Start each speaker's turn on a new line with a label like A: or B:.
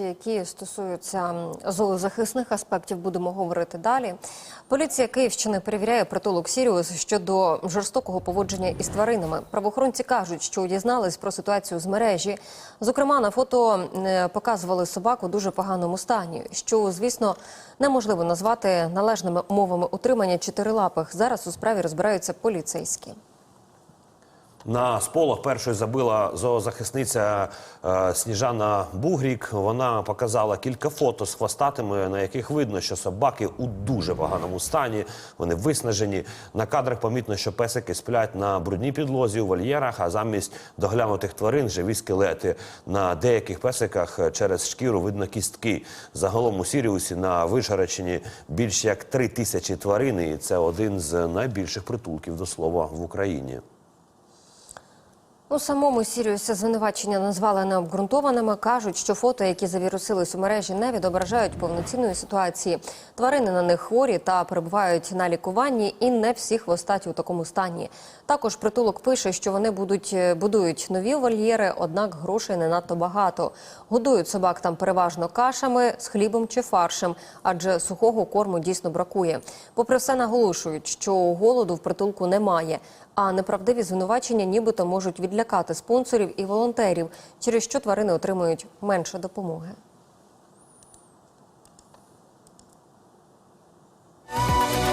A: речі, які стосуються зоозахисних аспектів, будемо говорити далі. Поліція Київщини перевіряє притулок Сіріус щодо жорстокого поводження із тваринами. Правоохоронці кажуть, що дізнались про ситуацію з мережі. Зокрема, на фото е, показували собаку дуже поганому стані, що, звісно, неможливо назвати належними умовами утримання чотирилапих. Зараз у справі розбираються поліцейські.
B: На сполох першою забила зоозахисниця е, Сніжана Бугрік. Вона показала кілька фото з хвостатими, на яких видно, що собаки у дуже поганому стані. Вони виснажені. На кадрах помітно, що песики сплять на брудній підлозі у вольєрах, а замість доглянутих тварин живі скелети. На деяких песиках е, через шкіру видно кістки. Загалом у Сіріусі на Вишгородщині більш як три тисячі тварин, і це один з найбільших притулків до слова в Україні.
A: У самому Сіріусі звинувачення назвали необґрунтованими. кажуть, що фото, які завірусились у мережі, не відображають повноцінної ситуації. Тварини на них хворі та перебувають на лікуванні, і не всі хвостаті у такому стані. Також притулок пише, що вони будуть е, будують нові вольєри, однак грошей не надто багато. Годують собак там переважно кашами з хлібом чи фаршем, адже сухого корму дійсно бракує. Попри все, наголошують, що голоду в притулку немає. А неправдиві звинувачення нібито можуть відлякати спонсорів і волонтерів, через що тварини отримують менше допомоги.